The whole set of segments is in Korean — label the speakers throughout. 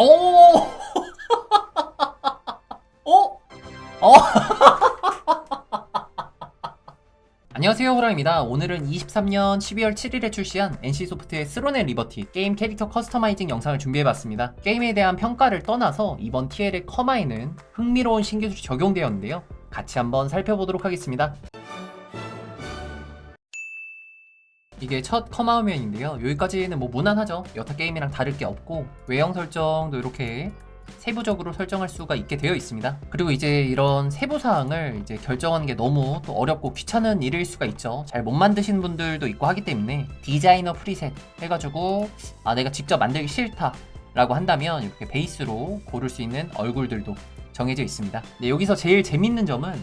Speaker 1: 오! 어? 어? 안녕하세요 호랑입니다. 오늘은 23년 12월 7일에 출시한 NC소프트의 스론의 리버티 게임 캐릭터 커스터마이징 영상을 준비해봤습니다. 게임에 대한 평가를 떠나서 이번 TL의 커마에는 흥미로운 신기술이 적용되었는데요. 같이 한번 살펴보도록 하겠습니다. 이게 첫 커마 화면인데요. 여기까지는 뭐 무난하죠. 여타 게임이랑 다를 게 없고 외형 설정도 이렇게 세부적으로 설정할 수가 있게 되어 있습니다. 그리고 이제 이런 세부 사항을 이제 결정하는 게 너무 또 어렵고 귀찮은 일일 수가 있죠. 잘 못 만드신 분들도 있고 하기 때문에 디자이너 프리셋 해가지고 아 내가 직접 만들기 싫다 라고 한다면 이렇게 베이스로 고를 수 있는 얼굴들도 정해져 있습니다. 네, 여기서 제일 재밌는 점은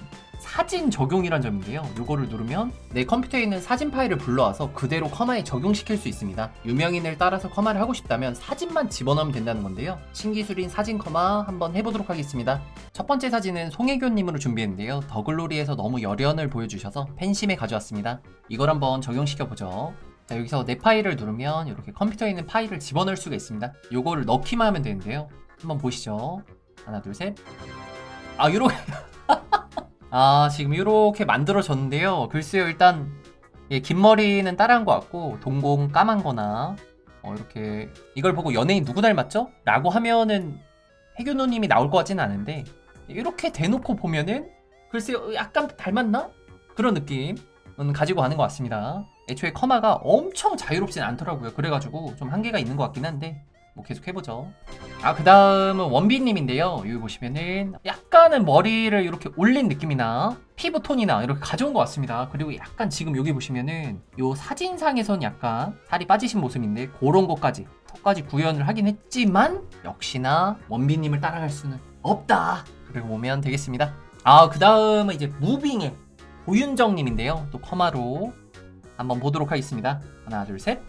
Speaker 1: 사진 적용이란 점인데요. 이거를 누르면 내 컴퓨터에 있는 사진 파일을 불러와서 그대로 커마에 적용시킬 수 있습니다. 유명인을 따라서 커마를 하고 싶다면 사진만 집어넣으면 된다는 건데요. 신기술인 사진 커마 한번 해보도록 하겠습니다. 첫 번째 사진은 송혜교님으로 준비했는데요. 더글로리에서 너무 열연을 보여주셔서 팬심에 가져왔습니다. 이걸 한번 적용시켜보죠. 자, 여기서 내 파일을 누르면 이렇게 컴퓨터에 있는 파일을 집어넣을 수가 있습니다. 요거를 넣기만 하면 되는데요. 한번 보시죠. 하나, 둘, 셋. 아, 요렇게. 아, 지금 이렇게 만들어졌는데요. 글쎄요, 일단 예, 긴 머리는 따라한 것 같고 동공 까만 거나 어, 이렇게 이걸 보고 연예인 누구 닮았죠? 라고 하면은 해균호님이 나올 것 같지는 않은데 이렇게 대놓고 보면은 글쎄요, 약간 닮았나? 그런 느낌은 가지고 가는 것 같습니다. 애초에 커마가 엄청 자유롭진 않더라고요. 그래가지고 좀 한계가 있는 것 같긴 한데 뭐 계속 해보죠. 아, 그 다음은 원빈님인데요. 여기 보시면은 약 간은 머리를 이렇게 올린 느낌이나 피부 톤이나 이렇게 가져온 것 같습니다. 그리고 약간 지금 여기 보시면은 요 사진상에선 약간 살이 빠지신 모습인데 그런 것까지 턱까지 구현을 하긴 했지만 역시나 원빈님을 따라갈 수는 없다. 그리고 보면 되겠습니다. 아, 그 다음은 이제 무빙의 고윤정님인데요. 또 커마로 한번 보도록 하겠습니다. 하나, 둘, 셋.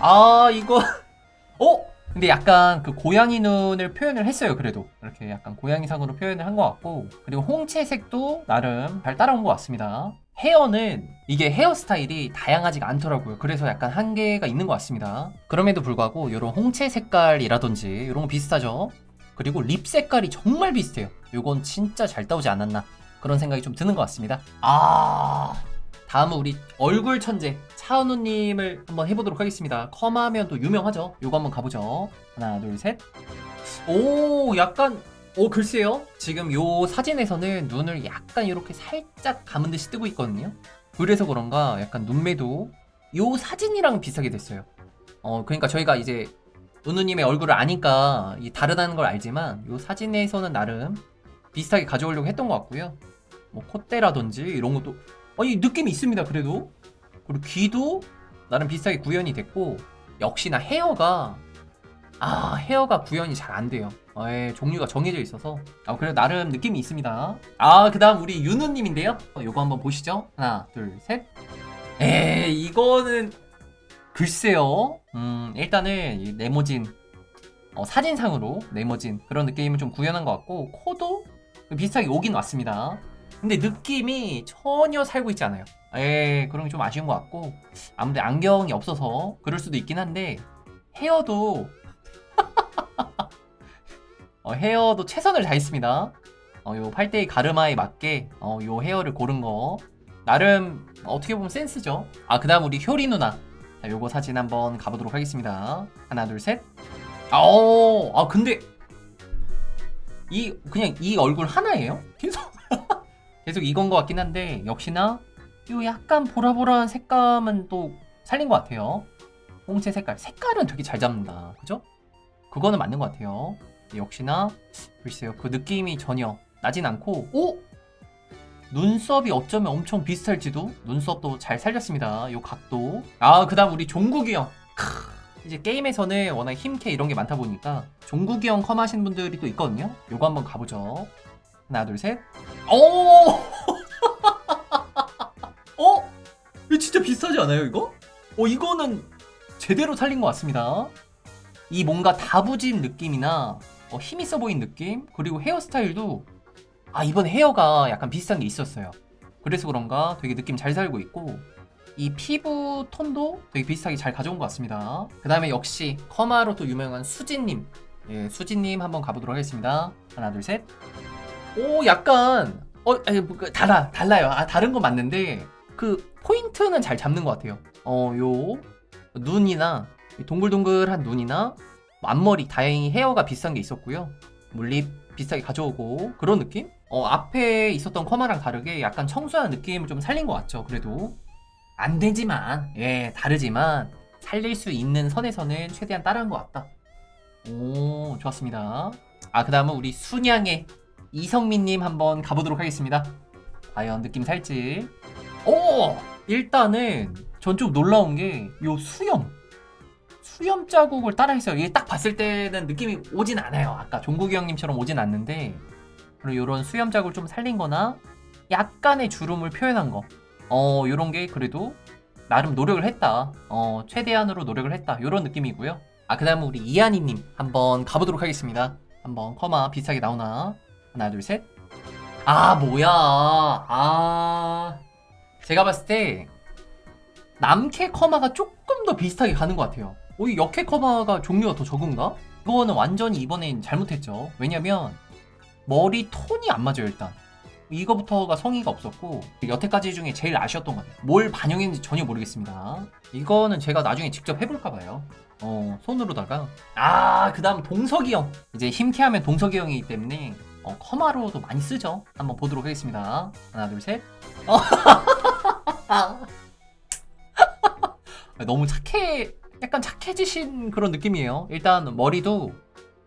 Speaker 1: 아, 이거. 어? 근데 약간 그 고양이 눈을 표현을 했어요. 그래도 이렇게 약간 고양이상으로 표현을 한 것 같고 그리고 홍채색도 나름 잘 따라온 것 같습니다. 헤어는 이게 헤어스타일이 다양하지가 않더라고요. 그래서 약간 한계가 있는 것 같습니다. 그럼에도 불구하고 이런 홍채 색깔이라든지 이런 거 비슷하죠. 그리고 립 색깔이 정말 비슷해요. 이건 진짜 잘 따오지 않았나 그런 생각이 좀 드는 것 같습니다. 아 다음은 우리 얼굴 천재 차은우님을 한번 해보도록 하겠습니다. 컴하면 또 유명하죠. 요거 한번 가보죠. 하나, 둘, 셋. 오, 약간, 오, 글쎄요. 지금 요 사진에서는 눈을 약간 이렇게 살짝 감은 듯이 뜨고 있거든요. 그래서 그런가 약간 눈매도 요 사진이랑 비슷하게 됐어요. 어, 그러니까 저희가 이제 은우님의 얼굴을 아니까 이 다르다는 걸 알지만 요 사진에서는 나름 비슷하게 가져오려고 했던 것 같고요. 뭐 콧대라든지 이런 것도 아니 느낌이 있습니다 그래도. 그리고 귀도 나름 비슷하게 구현이 됐고 역시나 헤어가 아 헤어가 구현이 잘 안 돼요. 에 종류가 정해져 있어서. 아 그래도 나름 느낌이 있습니다. 아 그 다음 우리 윤우님인데요. 어, 요거 한번 보시죠. 하나 둘셋에 이거는 글쎄요. 음 일단은 이 네모진 어, 사진상으로 네모진 그런 느낌을 좀 구현한 것 같고 코도 비슷하게 오긴 왔습니다 근데 느낌이 전혀 살고 있지 않아요. 에 그런 게 좀 아쉬운 것 같고 아무래도 안경이 없어서 그럴 수도 있긴 한데 헤어도 어, 헤어도 최선을 다했습니다. 어, 요 팔대의 가르마에 맞게 어, 요 헤어를 고른 거 나름 어떻게 보면 센스죠. 아 그다음 우리 효리 누나 자, 요거 사진 한번 가보도록 하겠습니다. 하나 둘 셋. 어, 아 근데 이 그냥 이 얼굴 하나예요? 계속 계속 이건 것 같긴 한데 역시나 이 약간 보라보라한 색감은 또 살린 것 같아요. 홍채 색깔 색깔은 되게 잘 잡는다. 그죠? 그거는 맞는 것 같아요. 역시나 글쎄요 그 느낌이 전혀 나진 않고 오 눈썹이 어쩌면 엄청 비슷할지도 눈썹도 잘 살렸습니다. 요 각도 아 그다음 우리 종국이 형 크, 이제 게임에서는 워낙 힘캐 이런 게 많다 보니까 종국이 형 컴 하시는 분들이 또 있거든요. 요거 한번 가보죠. 하나 둘 셋. 오! 어? 이거 진짜 비슷하지 않아요 이거? 어 이거는 제대로 살린 것 같습니다. 이 뭔가 다부진 느낌이나 어, 힘 있어 보인 느낌 그리고 헤어스타일도 아 이번 헤어가 약간 비슷한 게 있었어요. 그래서 그런가 되게 느낌 잘 살고 있고 이 피부 톤도 되게 비슷하게 잘 가져온 것 같습니다. 그 다음에 역시 커마로 또 유명한 수진님 예, 수진님 한번 가보도록 하겠습니다. 하나, 둘, 셋. 오, 약간 어, 아니, 뭐, 그, 달라, 달라요. 아, 다른 건 맞는데 그 포인트는 잘 잡는 것 같아요. 어, 요 눈이나 이 동글동글한 눈이나 뭐 앞머리 다행히 헤어가 비슷한 게 있었고요. 물립 비슷하게 가져오고 그런 느낌? 어, 앞에 있었던 커마랑 다르게 약간 청소한 느낌을 좀 살린 것 같죠. 그래도 안 되지만 예, 다르지만 살릴 수 있는 선에서는 최대한 따라한 것 같다. 오, 좋았습니다. 아, 그 다음은 우리 순양의 이성민님 한번 가보도록 하겠습니다. 과연 느낌 살지? 오! 일단은 전 좀 놀라운 게 요 수염. 수염 자국을 따라했어요. 이게 딱 봤을 때는 느낌이 오진 않아요. 아까 종국이 형님처럼 오진 않는데 그리고 요런 수염 자국을 좀 살린 거나 약간의 주름을 표현한 거. 어, 요런 게 그래도 나름 노력을 했다. 어, 최대한으로 노력을 했다. 요런 느낌이고요. 아, 그 다음은 우리 이한이님 한번 가보도록 하겠습니다. 한번 커마 비슷하게 나오나. 하나, 둘, 셋. 아, 뭐야. 아. 제가 봤을 때 남캐 커마가 조금 더 비슷하게 가는 것 같아요. 오, 이 역캐 커마가 종류가 더 적은가? 이거는 완전히 이번엔 잘못했죠. 왜냐면 머리 톤이 안 맞아요, 일단. 이거부터가 성의가 없었고 여태까지 중에 제일 아쉬웠던 것 같아요. 뭘 반영했는지 전혀 모르겠습니다. 이거는 제가 나중에 직접 해볼까 봐요. 어, 손으로다가 아, 그다음 동석이 형. 이제 힘캐하면 동석이 형이기 때문에 어, 커마로도 많이 쓰죠. 한번 보도록 하겠습니다. 하나, 둘, 셋. 어. 너무 착해, 약간 착해지신 그런 느낌이에요. 일단 머리도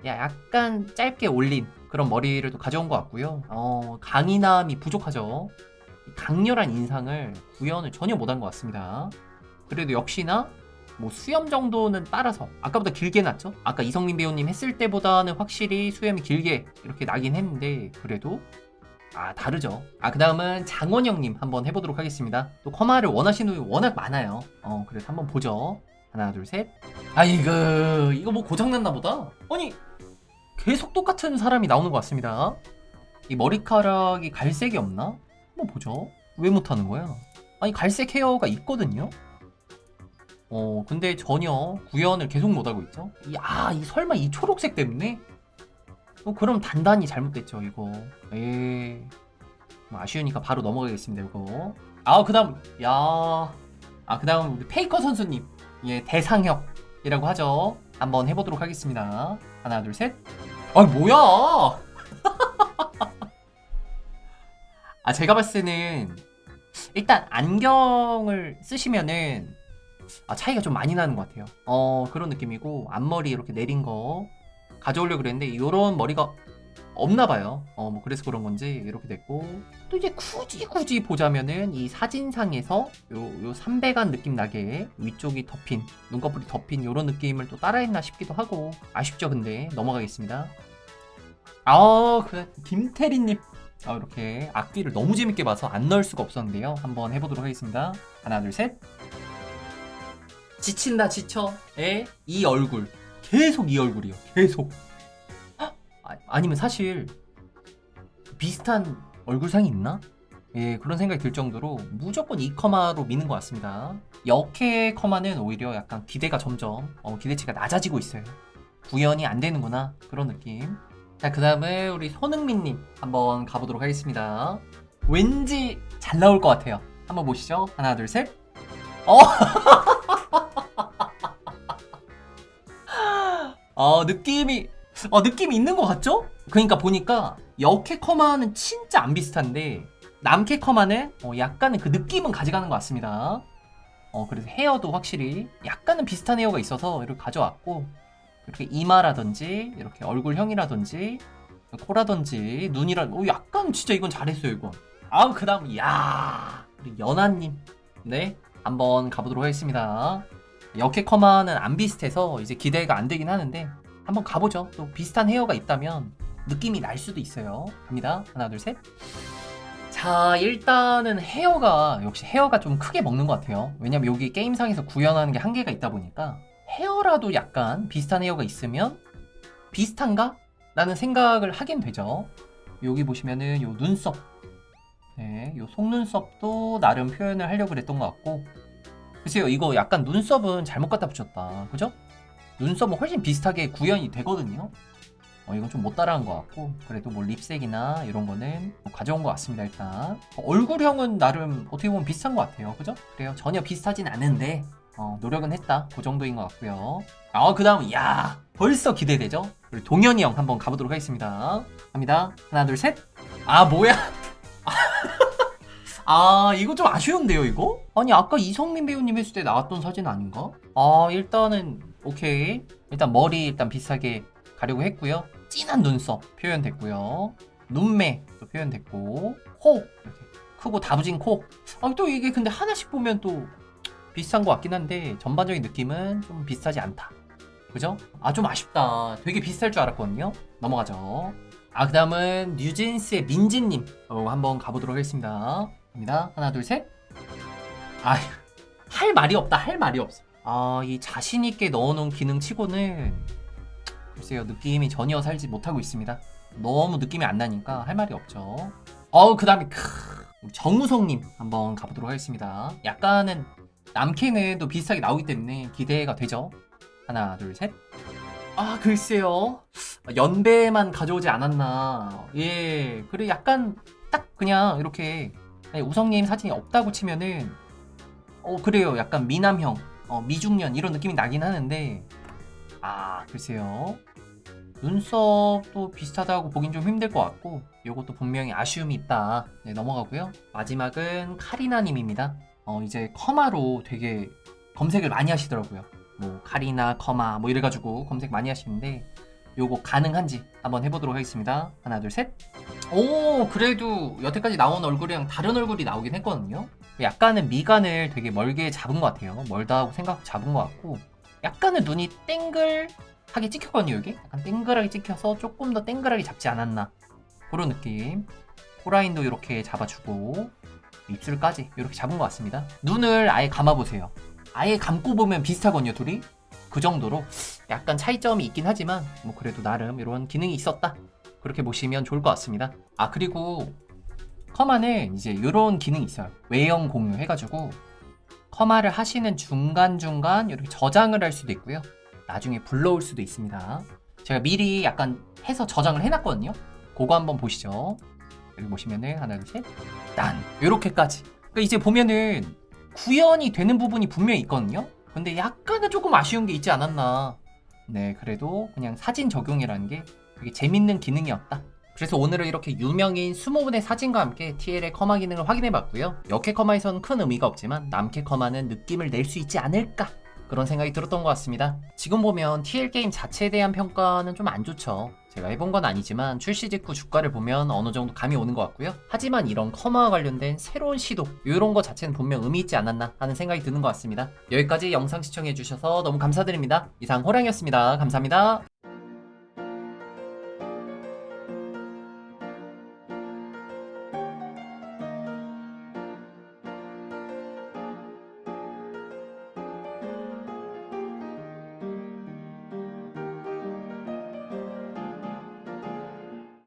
Speaker 1: 야, 약간 짧게 올린 그런 머리를 또 가져온 것 같고요. 어, 강인함이 부족하죠. 강렬한 인상을 구현을 전혀 못한 것 같습니다. 그래도 역시나 뭐 수염 정도는 따라서. 아까보다 길게 났죠? 아까 이성민 배우님 했을 때보다는 확실히 수염이 길게 이렇게 나긴 했는데 그래도 아 다르죠. 아그 다음은 장원영님 한번 해보도록 하겠습니다. 또 커마를 원하시는 분이 워낙 많아요. 어 그래서 한번 보죠. 하나 둘셋. 아이고 이거 뭐 고장났나 보다? 아니 계속 똑같은 사람이 나오는 것 같습니다. 이 머리카락이 갈색이 없나? 한번 보죠. 왜 못하는 거야? 아니 갈색 헤어가 있거든요 어 근데 전혀 구현을 계속 못하고 있죠? 이, 아, 이 설마 이 초록색 때문에? 어, 그럼 단단히 잘못됐죠 이거. 에뭐 아쉬우니까 바로 넘어가겠습니다 이거. 아그 다음 야아 그 다음 우리 페이커 선수님. 예 대상혁이라고 하죠. 한번 해보도록 하겠습니다. 하나 둘셋아 뭐야? 아 제가 봤을 때는 일단 안경을 쓰시면은 아, 차이가 좀 많이 나는 것 같아요. 어, 그런 느낌이고, 앞머리 이렇게 내린 거 가져오려고 그랬는데, 이런 머리가 없나 봐요. 어, 뭐, 그래서 그런 건지 이렇게 됐고, 또 이제 굳이 굳이 보자면은, 이 사진상에서 요, 요 삼배간 느낌 나게 위쪽이 덮인, 눈꺼풀이 덮인 이런 느낌을 또 따라했나 싶기도 하고, 아쉽죠, 근데. 넘어가겠습니다. 아, 그래. 김태리님. 아, 이렇게 악기를 너무 재밌게 봐서 안 넣을 수가 없었는데요. 한번 해보도록 하겠습니다. 하나, 둘, 셋. 지친다 지쳐. 에? 이 얼굴. 계속 이 얼굴이요. 계속. 헉! 아, 아니면 사실 비슷한 얼굴상이 있나? 예 그런 생각이 들 정도로 무조건 이 커마로 미는 것 같습니다. 역해 커마는 오히려 약간 기대가 점점 어, 기대치가 낮아지고 있어요. 구현이 안 되는구나. 그런 느낌. 자 그 다음에 우리 손흥민님 한번 가보도록 하겠습니다. 왠지 잘 나올 것 같아요. 한번 보시죠. 하나 둘셋. 어 아 느낌이 어 느낌이 있는 것 같죠? 그러니까 보니까 여캐 커마는 진짜 안 비슷한데 남캐 커마는 어, 약간은 그 느낌은 가져가는 것 같습니다. 어 그래서 헤어도 확실히 약간은 비슷한 헤어가 있어서 이렇게 가져왔고 이렇게 이마라든지 이렇게 얼굴형이라든지 코라든지 눈이라 오 약간 진짜 이건 잘했어요 이건. 아우 그다음 야 우리 연하님 네 한번 가보도록 하겠습니다. 역해 커마는 안 비슷해서 이제 기대가 안 되긴 하는데 한번 가보죠. 또 비슷한 헤어가 있다면 느낌이 날 수도 있어요. 갑니다. 하나, 둘, 셋. 자, 일단은 헤어가 역시 헤어가 좀 크게 먹는 것 같아요. 왜냐면 여기 게임상에서 구현하는 게 한계가 있다 보니까 헤어라도 약간 비슷한 헤어가 있으면 비슷한가? 라는 생각을 하긴 되죠. 여기 보시면은 요 눈썹. 네, 요 속눈썹도 나름 표현을 하려고 그랬던 것 같고 글쎄요 이거 약간 눈썹은 잘못 갖다 붙였다. 그죠? 눈썹은 훨씬 비슷하게 구현이 되거든요. 어, 이건 좀 못 따라한 것 같고 그래도 뭐 립색이나 이런 거는 뭐 가져온 것 같습니다 일단. 어, 얼굴형은 나름 어떻게 보면 비슷한 것 같아요. 그죠? 그래요. 전혀 비슷하진 않은데 어, 노력은 했다. 그 정도인 것 같고요. 아그 다음 야 벌써 기대되죠? 우리 동현이 형 한번 가보도록 하겠습니다. 갑니다. 하나 둘 셋. 아 뭐야 아 이거 좀 아쉬운데요 이거? 아니 아까 이성민 배우님 했을 때 나왔던 사진 아닌가? 아 일단은 오케이 일단 머리 일단 비슷하게 가려고 했고요 진한 눈썹 표현됐고요 눈매도 표현됐고 코 이렇게 크고 다부진 코 아 또 이게 근데 하나씩 보면 또 비슷한 것 같긴 한데 전반적인 느낌은 좀 비슷하지 않다 그죠? 아 좀 아쉽다 되게 비슷할 줄 알았거든요 넘어가죠 아, 그 다음은 뉴진스의 민지님. 어, 한번 가보도록 하겠습니다. 갑니다. 하나, 둘, 셋. 아, 할 말이 없다. 할 말이 없어. 아, 이 자신 있게 넣어놓은 기능 치고는, 글쎄요, 느낌이 전혀 살지 못하고 있습니다. 너무 느낌이 안 나니까 할 말이 없죠. 어우, 그 다음에, 정우성님. 한번 가보도록 하겠습니다. 약간은, 남캐는 또 비슷하게 나오기 때문에 기대가 되죠. 하나, 둘, 셋. 아 글쎄요 연배만 가져오지 않았나 예 그래 약간 딱 그냥 이렇게 우성님 사진이 없다고 치면은 어 그래요. 약간 미남형 어, 미중년 이런 느낌이 나긴 하는데. 아 글쎄요. 눈썹도 비슷하다고 보긴 좀 힘들 것 같고 요것도 분명히 아쉬움이 있다. 네 넘어가고요. 마지막은 카리나님입니다. 어 이제 커마로 되게 검색을 많이 하시더라고요. 뭐 카리나 커마 뭐 이래가지고 검색 많이 하시는데 요거 가능한지 한번 해보도록 하겠습니다. 하나 둘 셋. 오 그래도 여태까지 나온 얼굴이랑 다른 얼굴이 나오긴 했거든요. 약간은 미간을 되게 멀게 잡은 것 같아요. 멀다 하고 생각 잡은 것 같고. 약간은 눈이 땡글하게 찍혔거든요 여기. 약간 땡글하게 찍혀서 조금 더 땡글하게 잡지 않았나. 그런 느낌. 코라인도 이렇게 잡아주고 입술까지 이렇게 잡은 것 같습니다. 눈을 아예 감아보세요. 아예 감고 보면 비슷하거든요 둘이 그 정도로 약간 차이점이 있긴 하지만 뭐 그래도 나름 이런 기능이 있었다. 그렇게 보시면 좋을 것 같습니다. 아 그리고 커마는 이제 이런 기능이 있어요. 외형 공유 해가지고 커마를 하시는 중간중간 이렇게 저장을 할 수도 있고요. 나중에 불러올 수도 있습니다. 제가 미리 약간 해서 저장을 해놨거든요. 그거 한번 보시죠. 여기 보시면은 하나 둘셋딴. 이렇게까지. 그러니까 이제 보면은 구현이 되는 부분이 분명히 있거든요. 근데 약간은 조금 아쉬운 게 있지 않았나. 네, 그래도 그냥 사진 적용이라는 게 되게 재밌는 기능이었다. 그래서 오늘은 이렇게 유명인 20분의 사진과 함께 TL의 커마 기능을 확인해 봤고요. 역캐 커마에서는 큰 의미가 없지만 남캐 커마는 느낌을 낼 수 있지 않을까 그런 생각이 들었던 것 같습니다. 지금 보면 TL 게임 자체에 대한 평가는 좀 안 좋죠. 제가 해본 건 아니지만 출시 직후 주가를 보면 어느 정도 감이 오는 것 같고요. 하지만 이런 커마와 관련된 새로운 시도 이런 거 자체는 분명 의미 있지 않았나 하는 생각이 드는 것 같습니다. 여기까지 영상 시청해주셔서 너무 감사드립니다. 이상 호랑이었습니다. 감사합니다.